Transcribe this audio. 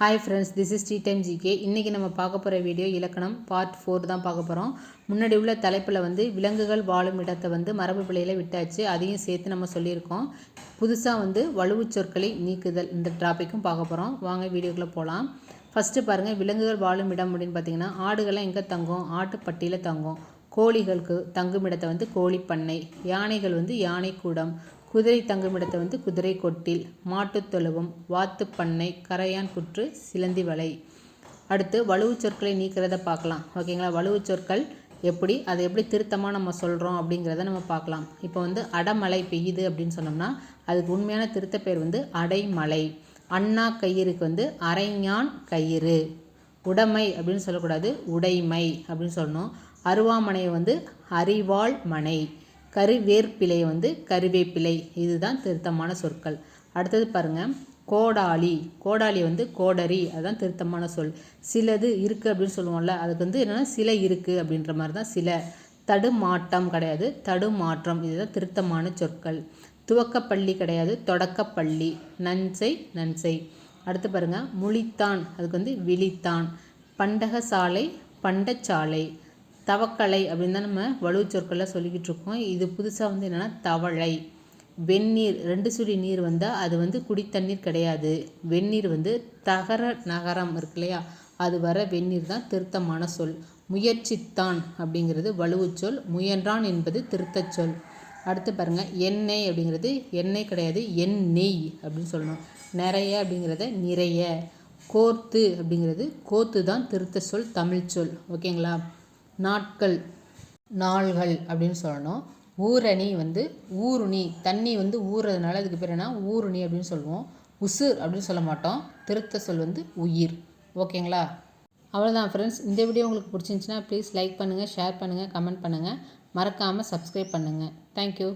Hi friends this is T time GK இன்றைக்கி நம்ம பார்க்க போகிற வீடியோ இலக்கணம் பார்ட் ஃபோர் தான் பார்க்க போகிறோம் முன்னாடி உள்ள தலைப்பில் வந்து விலங்குகள் வாழும் இடத்தை வந்து மரபு பிள்ளையில் விட்டாச்சு. அதையும் சேர்த்து நம்ம சொல்லியிருக்கோம். புதுசாக வந்து வலுவு சொற்களை நீக்குதல் இந்த டாப்பிக்கும் பார்க்க போகிறோம் வாங்க வீடியோக்குள்ளே போகலாம் ஃபஸ்ட்டு பாருங்கள் விலங்குகள் வாழும் இடம் அப்படின்னு பார்த்தீங்கன்னா ஆடுகள்லாம் எங்கே தங்கும்? ஆட்டுப்பட்டியில் தங்கும். கோழிகளுக்கு தங்குமிடத்தை வந்து கோழிப்பண்ணை யானைகள் வந்து யானை கூடம் குதிரை தங்குமிடத்தை வந்து குதிரை கொட்டில் மாட்டுத் தொழுவம் வாத்துப்பண்ணை கரையான் குற்று சிலந்தி வலை. அடுத்து வலுவு சொற்களை நீக்கிறத பார்க்கலாம். ஓகேங்களா? வலுவு சொற்கள் எப்படி அதை எப்படி திருத்தமாக நம்ம சொல்கிறோம் அப்படிங்கிறத நம்ம பார்க்கலாம். இப்போ வந்து அடமழை பெய்யுது அப்படின்னு சொன்னோம்னா அதுக்கு உண்மையான திருத்த பேர் வந்து அடைமலை. அண்ணா கயிறுக்கு வந்து அரைஞான் கயிறு. உடைமை அப்படின்னு சொல்லக்கூடாது உடைமை அப்படின்னு சொல்லணும் அருவாமனையை வந்து அறிவாள் மனை. கருவேற்பிலை வந்து கருவேப்பிலை. இதுதான் திருத்தமான சொற்கள். அடுத்தது பாருங்கள் கோடாளி. கோடாளி வந்து கோடரி. அதுதான் திருத்தமான சொல். சிலது இருக்குது அப்படின்னு சொல்லுவோம்ல அதுக்கு வந்து என்னென்னா சில இருக்குது அப்படின்ற மாதிரி தான் சில. தடுமாட்டம் கிடையாது. தடுமாற்றம். இதுதான் திருத்தமான சொற்கள். துவக்கப்பள்ளி கிடையாது. தொடக்கப்பள்ளி. நன்சை நன்சை. அடுத்து பாருங்கள் முழித்தான். அதுக்கு வந்து விழித்தான். பண்டகசாலை பண்டச்சாலை. தவக்கலை அப்படின்னு தான் நம்ம வலு சொற்களில் சொல்லிக்கிட்டு இருக்கோம் இது புதுசாக வந்து என்னென்னா தவளை வெந்நீர் ரெண்டு சுழி நீர் வந்தால் அது வந்து குடித்தண்ணீர் கிடையாது. வெந்நீர் வந்து தகர நகரம் இருக்கு இல்லையா? அது வர வெந்நீர் தான் திருத்தமான சொல். முயற்சித்தான் அப்படிங்கிறது வலுவுச் சொல் முயன்றான் என்பது திருத்தச் சொல். அடுத்து பாருங்கள் எண்ணெய் அப்படிங்கிறது எண்ணெய் கிடையாது எண்ணெய் அப்படின்னு சொல்லணும். நிறைய அப்படிங்கிறத நிறைய. கோர்த்து அப்படிங்கிறது கோத்து தான் திருத்த சொல் தமிழ் சொல். ஓகேங்களா? நாட்கள் நாள்கள் அப்படின்னு சொல்லணும். ஊரணி வந்து ஊருணி தண்ணி வந்து ஊறுறதுனால அதுக்கு பேர் என்ன? ஊருணி அப்படின்னு சொல்லுவோம். உசுர் அப்படின்னு சொல்ல மாட்டோம். திருத்த சொல் வந்து உயிர். ஓகேங்களா? அவ்வளோதான் ஃப்ரெண்ட்ஸ் இந்த வீடியோ உங்களுக்கு பிடிச்சிருந்துச்சின்னா ப்ளீஸ் லைக் பண்ணுங்கள் ஷேர் பண்ணுங்கள் கமெண்ட் பண்ணுங்கள் மறக்காமல் சப்ஸ்கிரைப் பண்ணுங்கள் தேங்க்யூ